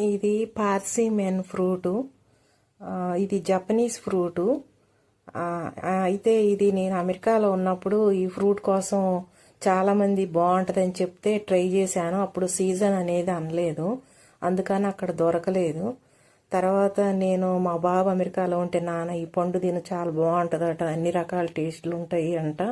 ఇది persimmon fruit. ఇది Japanese fruit. అయితే ఇది నేను అమెరికాలో ఉన్నప్పుడు ఈ ఫ్రూట్ కోసం చాలామంది బాగుంటుందని చెప్తే ట్రై చేశాను. అప్పుడు సీజన్ అనేది అనలేదు. అందుకని అక్కడ దొరకలేదు. తర్వాత నేను మా బాబు అమెరికాలో ఉంటే నాన్న ఈ పండు దీని చాలా బాగుంటుందట. అన్ని రకాల టేస్ట్లు ఉంటాయి అంట.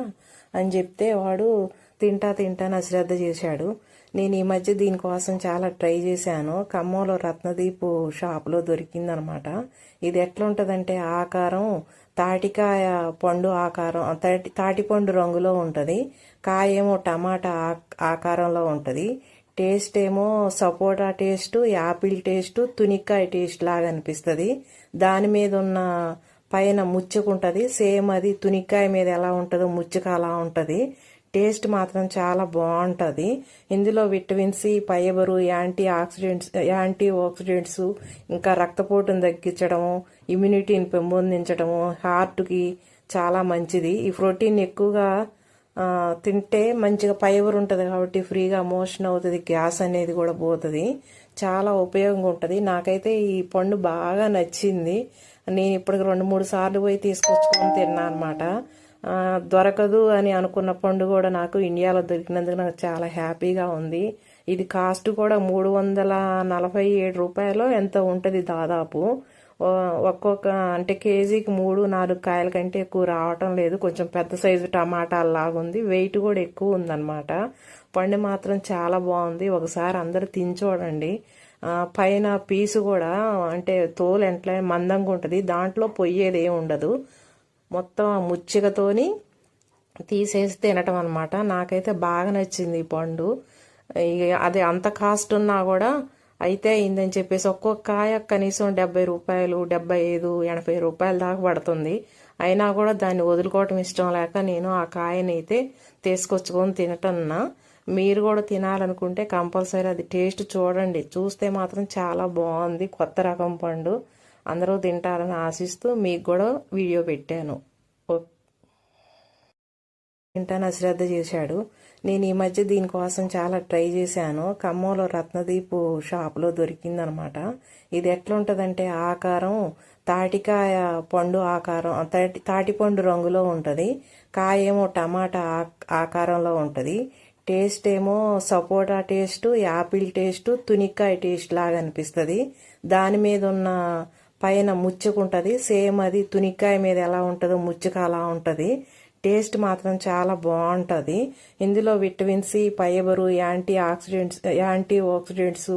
అని చెప్తే వాడు తింటా తింటా నా శ్రద్ధ చేశాడు. నేను ఈ మధ్య దీనికోసం చాలా ట్రై చేశాను. ఖమ్మంలో రత్నదీపు షాప్లో దొరికిందనమాట. ఇది ఎట్లుంటుందంటే ఆకారం తాటికాయ పండు ఆకారం తాటి తాటిపండు రంగులో ఉంటుంది. కాయ ఏమో టమాటా ఆకారంలో ఉంటుంది. టేస్ట్ ఏమో సపోటా టేస్ట్ యాపిల్ టేస్ట్ తునిక్కాయ టేస్ట్ లాగా అనిపిస్తుంది. దాని మీద ఉన్న పైన ముచ్చుకుంటుంది. సేమ్ అది తునిక్కాయ మీద ఎలా ఉంటుందో ముచ్చుక అలా ఉంటుంది. టేస్ట్ మాత్రం చాలా బాగుంటుంది. ఇందులో vitamin C fibre antioxidants antioxidants ఇంకా రక్తపోటును తగ్గించడము ఇమ్యూనిటీని పెంపొందించడము హార్ట్కి చాలా మంచిది. ఈ ప్రోటీన్ ఎక్కువగా తింటే మంచిగా ఫైబర్ ఉంటుంది కాబట్టి ఫ్రీగా మోషన్ అవుతుంది గ్యాస్ అనేది కూడా పోతుంది. చాలా ఉపయోగంగా ఉంటుంది. నాకైతే ఈ పండు బాగా నచ్చింది. నేను ఇప్పటికి రెండు మూడు సార్లు పోయి తీసుకొచ్చుకొని తిన్నా అనమాట దొరకదు అని అనుకున్న పండు కూడా నాకు ఇండియాలో దొరికినందుకు నాకు చాలా హ్యాపీగా ఉంది. ఇది కాస్ట్ కూడా మూడు వందల నలభై ఏడు రూపాయలు ఎంత ఉంటుంది దాదాపు. ఒక్కొక్క అంటే కేజీకి మూడు నాలుగు కాయల కంటే ఎక్కువ రావటం లేదు. కొంచెం పెద్ద సైజు టమాటాలు లాగా ఉంది వెయిట్ కూడా ఎక్కువ ఉందన్నమాట. పండు మాత్రం చాలా బాగుంది. ఒకసారి అందరూ తిని చూడండి. పైన పీసు కూడా అంటే తోలు ఎంట్లా మందంగా ఉంటుంది. దాంట్లో పొయ్యేది ఏమి ఉండదు. మొత్తం ముచ్చికతోని తీసేసి తినటం అనమాట నాకైతే బాగా నచ్చింది ఈ పండు. అది అంత కాస్ట్ ఉన్నా కూడా అయితే అయిందని చెప్పేసి ఒక్కొక్క కాయ కనీసం డెబ్బై రూపాయలు డెబ్బై ఐదు ఎనభై రూపాయల దాకా పడుతుంది. అయినా కూడా దాన్ని వదులుకోవటం ఇష్టం లేక నేను ఆ కాయని అయితే తీసుకొచ్చుకొని తినటన్నా. మీరు కూడా తినాలనుకుంటే కంపల్సరీ అది టేస్ట్ చూడండి. చూస్తే మాత్రం చాలా బాగుంది. కొత్త రకం పండు. అందరూ తింటారని ఆశిస్తూ మీకు కూడా వీడియో పెట్టాను. తింటానని తింటాను చేశాడు. నేను ఈ మధ్య దీనికోసం చాలా ట్రై చేశాను. ఖమ్మంలో రత్నదీపు షాప్లో దొరికిందనమాట. ఇది ఎట్లుంటుందంటే ఆకారం తాటికాయ పండు ఆకారం తాటి తాటిపండు రంగులో ఉంటుంది. కాయ ఏమో టమాటా ఆకారంలో ఉంటుంది. టేస్ట్ ఏమో సపోటా టేస్ట్ యాపిల్ టేస్ట్ తునిక్కాయ టేస్ట్ లాగా అనిపిస్తుంది. దాని మీద ఉన్న పైన ముచ్చుకుంటుంది. సేమ్ అది తునిక్కాయ మీద ఎలా ఉంటుందో ముచ్చుక అలా ఉంటుంది. టేస్ట్ మాత్రం చాలా బాగుంటుంది. ఇందులో vitamin C fibre antioxidants antioxidants